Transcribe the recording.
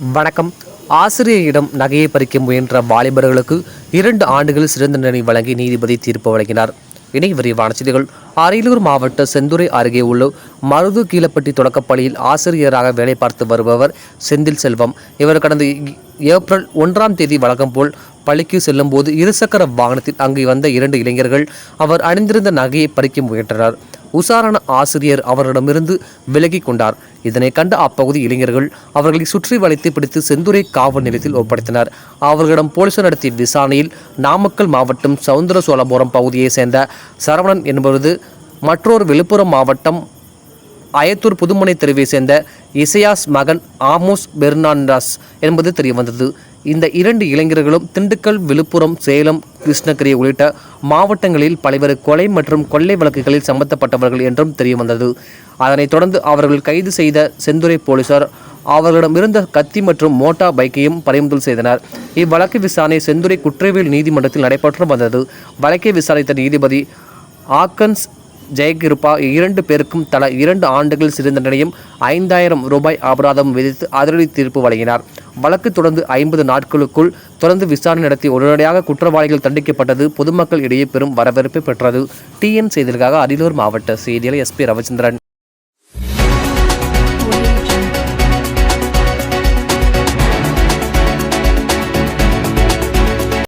வணக்கம். ஆசிரியரிடம் நகையை பறிக்க முயன்ற வாலிபர்களுக்கு இரண்டு ஆண்டுகள் சிறந்த தண்டனை வழங்கி நீதிபதி தீர்ப்பு வழங்கினார். இணை விரிவான செய்திகள். அரியலூர் மாவட்ட செந்துறை அருகே உள்ள மருது கீழப்பட்டி தொடக்கப்பள்ளியில் ஆசிரியராக வேலை பார்த்து வருபவர் செந்தில் செல்வம். இவர் கடந்த ஏப்ரல் ஒன்றாம் தேதி வழக்கம் போல் பள்ளிக்கு செல்லும்போது இருசக்கர வாகனத்தில் அங்கு வந்த இரண்டு இளைஞர்கள் அவர் அணிந்திருந்த நகையை பறிக்க முயன்றனர். உசாரண ஆசிரியர் அவரிடமிருந்து விலகிக் கொண்டார். இதனை கண்ட அப்பகுதி இளைஞர்கள் அவர்களை சுற்றி வளைத்து பிடித்து செந்துறை காவல் நிலையத்தில் ஒப்படைத்தனர். அவர்களிடம் போலீசார் நடத்திய விசாரணையில் நாமக்கல் மாவட்டம் சவுந்தர சோழபுரம் பகுதியைச் சேர்ந்த சரவணன் என்பது மற்றொரு விழுப்புரம் மாவட்டம் அயத்தூர் புதுமனை தெருவை சேர்ந்த இசையாஸ் மகன் ஆமோஸ் பெர்னாண்டாஸ் என்பது தெரியவந்தது. இந்த இரண்டு இளைஞர்களும் திண்டுக்கல் விழுப்புரம் சேலம் கிருஷ்ணகிரி உள்ளிட்ட மாவட்டங்களில் பல்வேறு கொலை மற்றும் கொள்ளை வழக்குகளில் சம்பந்தப்பட்டவர்கள் என்றும் தெரியவந்தது. அதனைத் தொடர்ந்து அவர்கள் கைது செய்த செந்துறை போலீசார் அவர்களிடம் இருந்த கத்தி மற்றும் மோட்டார் பைக்கையும் பறிமுதல் செய்தனர். இவ்வழக்கு விசாரணை செந்துறை குற்றவியல் நீதிமன்றத்தில் நடைபெற்று வந்தது. வழக்கை விசாரித்த நீதிபதி ஆக்கன்ஸ் ஜெயகிருப்பா இரண்டு பேருக்கும் தலா இரண்டு ஆண்டுகள் சிறை தண்டனையும் ஐந்தாயிரம் ரூபாய் அபராதம் விதித்து அதிரடி தீர்ப்பு வழங்கினார். வழக்கு தொடர்ந்து ஐம்பது நாட்களுக்குள் தொடர்ந்து விசாரணை நடத்தி உடனடியாக குற்றவாளிகள் தண்டிக்கப்பட்டது பொதுமக்கள் இடையே பெரும் வரவேற்பை பெற்றது. டிஎன் செய்திகளுக்காக அரியலூர் மாவட்ட செய்தியாளர் எஸ்பி ரவிச்சந்திரன்.